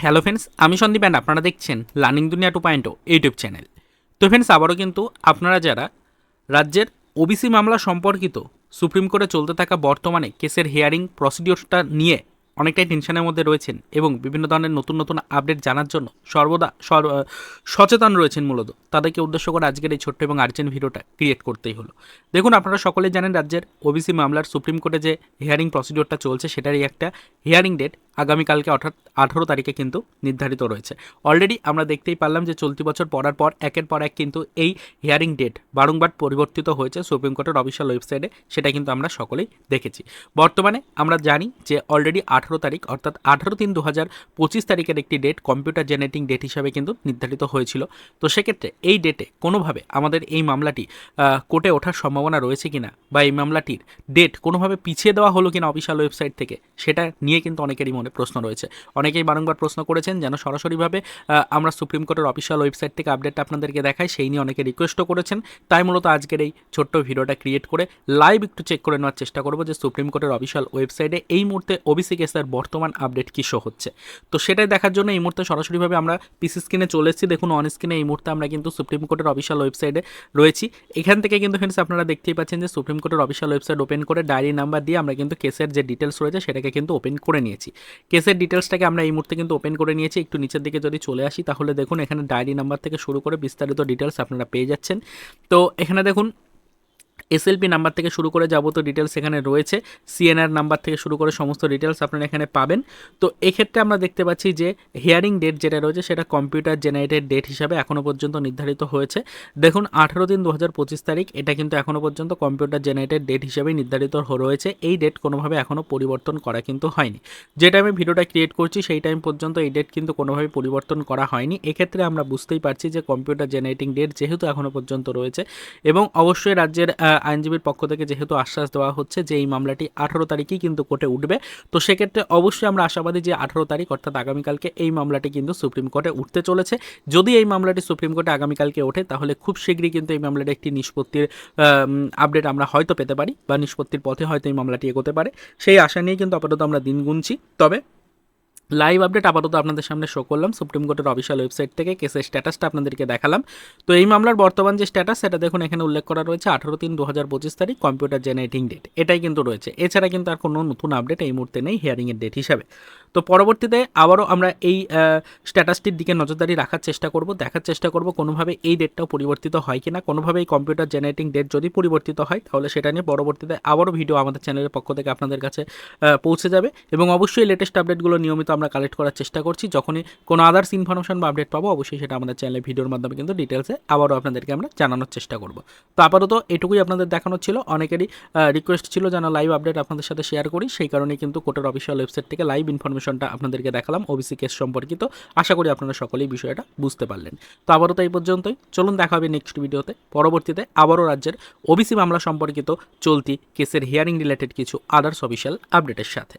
Hello friends আমি Sandeep and আপনারা দেখছেন learning Duniya two point YouTube channel তো ফ্রেন্ডস আবারও কিন্তু আপনারা যারা রাজ্যের ওবিসি মামলা সম্পর্কিত সুপ্রিম কোর্টে চলতে থাকা বর্তমানে কেসের হিয়ারিং প্রসিডিওরটা নিয়ে অনেকটাই টেনশনের মধ্যে রয়েছেন এবং বিভিন্ন ধরনের নতুন নতুন আপডেট জানার জন্য সর্বদা সর সচেতন রয়েছেন মূলত। তাদেরকে উদ্দেশ্য করে আজকের এই ছোট্ট এবং আর্জেন্ট ভিডিওটা ক্রিয়েট করতেই হলো। দেখুন, আপনারা সকলে জানেন রাজ্যের ওবিসি মামলার সুপ্রিম কোর্টে যে হিয়ারিং প্রসিডিওরটা চলছে, সেটারই একটা হিয়ারিং ডেট আগামীকালকে অর্থাৎ আঠারো তারিখে কিন্তু নির্ধারিত রয়েছে। অলরেডি আমরা দেখতেই পারলাম যে চলতি বছর পড়ার পর একের পর এক কিন্তু এই হিয়ারিং ডেট বারংবার পরিবর্তিত হয়েছে সুপ্রিম কোর্টের অফিসিয়াল ওয়েবসাইটে সেটা কিন্তু আমরা সকলেই দেখেছি। বর্তমানে আমরা জানি যে অলরেডি আঠারো তারিখ অর্থাৎ আঠারো তিন দু হাজার পঁচিশ তারিখের একটি ডেট কম্পিউটার জেনারেটিং ডেট হিসাবে কিন্তু নির্ধারিত হয়েছিল। তো সেক্ষেত্রে এই ডেটে কোনোভাবে আমাদের এই মামলাটি কোর্টে ওঠার সম্ভাবনা রয়েছে কিনা বা এই মামলাটির ডেট কোনোভাবে পিছিয়ে দেওয়া হলো কিনা অফিসিয়াল ওয়েবসাইট থেকে, সেটা নিয়ে কিন্তু অনেকেরই মনে প্রশ্ন রয়েছে। অনেকেই বারংবার প্রশ্ন করেছেন যেন সরাসরিভাবে আমরা সুপ্রিম কোর্টের অফিসিয়াল ওয়েবসাইট থেকে আপডেটটা আপনাদেরকে দেখাই, সেই নিয়ে অনেকে রিকোয়েস্টও করেছেন। তাই মূলত আজকের এই ছোট্ট ভিডিওটা ক্রিয়েট করে লাইভ একটু চেক করে নেওয়ার চেষ্টা করব যে সুপ্রিম কোর্টের অফিসিয়াল ওয়েবসাইটে এই মুহূর্তে ওবিসি কেসের বর্তমান আপডেট কী শো হচ্ছে। তো সেটাই দেখার জন্য এই মুহূর্তে সরাসরিভাবে আমরা পিসি স্ক্রিনে চলে এসেছি। দেখুন অন স্ক্রিনে এই মুহূর্তে আমরা কিন্তু সুপ্রিম কোর্টের অফিসিয়াল ওয়েবসাইটে রয়েছি। এখান থেকে কিন্তু ফ্রেন্ডস আপনারা দেখতেই পাচ্ছেন যে সুপ্রিম কোর্টের অফিসিয়াল ওয়েবসাইট ওপেন করে ডায়েরি নাম্বার দিয়ে আমরা কিন্তু কেসের যে ডিটেলস রয়েছে সেটাকে কিন্তু ওপেন করে নিয়েছি। কেসের ডিটেলসটাকে আমরা এই মুহূর্তে কিন্তু ওপেন করে নিয়েছি। একটু নিচের দিকে যদি চলে আসি, তাহলে দেখুন এখানে ডায়েরি নাম্বার থেকে শুরু করে বিস্তারিত ডিটেলস আপনারা পেয়ে যাচ্ছেন। তো এখানে দেখুন এসএলপি নাম্বার থেকে শুরু করে যাবতীয় ডিটেলস এখানে রয়েছে সিএনআর নাম্বার থেকে শুরু করে সমস্ত ডিটেলস আপনারা এখানে পাবেন। তো এক্ষেত্রে আমরা দেখতে পাচ্ছি যে হিয়ারিং ডেট যেটা রয়েছে সেটা কম্পিউটার জেনারেটেড ডেট হিসাবে এখনও পর্যন্ত নির্ধারিত হয়েছে। দেখুন, আঠারো দিন দু হাজার পঁচিশ তারিখ, এটা কিন্তু এখনও পর্যন্ত কম্পিউটার জেনারেটেড ডেট হিসাবে নির্ধারিত রয়েছে। এই ডেট কোনোভাবে এখনও পরিবর্তন করা কিন্তু হয়নি। যে টাইমে ভিডিওটা ক্রিয়েট করছি, সেই টাইম পর্যন্ত এই ডেট কিন্তু কোনোভাবে পরিবর্তন করা হয়নি। এক্ষেত্রে আমরা বুঝতেই পারছি যে কম্পিউটার জেনারেটিং ডেট যেহেতু এখনও পর্যন্ত রয়েছে এবং অবশ্যই রাজ্যের আইনজীবীর পক্ষ থেকে যেহেতু আশ্বাস দেওয়া হচ্ছে যে এই মামলাটি আঠারো তারিখেই কিন্তু কোর্টে উঠবে, তো সেক্ষেত্রে অবশ্যই আমরা আশাবাদী যে আঠারো তারিখ, অর্থাৎ আগামীকালকে এই মামলাটি কিন্তু সুপ্রিম কোর্টে উঠতে চলেছে। যদি এই মামলাটি সুপ্রিম কোর্টে আগামীকালকে ওঠে, তাহলে খুব শীঘ্রই কিন্তু এই মামলাটি একটি নিষ্পত্তির আপডেট আমরা হয়তো পেতে পারি বা নিষ্পত্তির পথে হয়তো এই মামলাটি এগোতে পারে। সেই আশা নিয়ে কিন্তু আপাতত আমরা দিন গুনছি। তবে লাইভ আপডেট আপাতত আপনাদের সামনে শো করলাম। সুপ্রিম কোর্টের অফিসিয়াল ওয়েবসাইট থেকে কেসের স্ট্যাটাসটা আপনাদেরকে দেখালাম। তো এই মামলার বর্তমান যে স্ট্যাটাস সেটা দেখুন, এখানে উল্লেখ করা রয়েছে আঠারো তিন দু হাজার পঁচিশ তারিখ কম্পিউটার জেনারেটিং ডেট এটাই কিন্তু রয়েছে। এছাড়া কিন্তু আর কোনো নতুন আপডেট এই মুহূর্তে নেই হিয়ারিংয়ের ডেট হিসাবে। তো পরবর্তীতে আবারও আমরা এই স্ট্যাটাসটির দিকে নজরদারি রাখার চেষ্টা করব, দেখার চেষ্টা করব কোনোভাবে এই ডেটটাও পরিবর্তিত হয় কি না কোনোভাবে এই কম্পিউটার জেনারেটিং ডেট যদি পরিবর্তিত হয়, তাহলে সেটা নিয়ে পরবর্তীতে আবারও ভিডিও আমাদের চ্যানেলের পক্ষ থেকে আপনাদের কাছে পৌঁছে যাবে এবং অবশ্যই লেটেস্ট আপডেটগুলো নিয়মিত আমরা কালেক্ট করার চেষ্টা করছি। যখনই কোনো আদার্স ইনফরমেশন বা আপডেট পাবো, অবশ্যই সেটা আমাদের চ্যানেলে ভিডিওর মাধ্যমে কিন্তু ডিটেলসে আবারও আপনাদেরকে আমরা জানানোর চেষ্টা করব। তো আপাতত এটুকুই আপনাদের দেখানো ছিল। অনেকেরই রিকোয়েস্ট ছিল যেন লাইভ আপডেট আপনাদের সাথে শেয়ার করি। সেই কারণে কিন্তু কোর্টের অফিসিয়াল ওয়েবসাইট থেকে লাইভ ইনফরমেশনটা আপনাদেরকে দেখালাম ওবিসি কেস সম্পর্কিত। আশা করি আপনারা সকলেই বিষয়টা বুঝতে পারলেন। তো আবারও তো এই পর্যন্তই। চলুন দেখা হবে নেক্সট ভিডিওতে পরবর্তীতে আবারও রাজ্যের ওবিসি মামলা সম্পর্কিত চলতি কেসের হিয়ারিং রিলেটেড কিছু আদার্স অফিসিয়াল আপডেটের সাথে।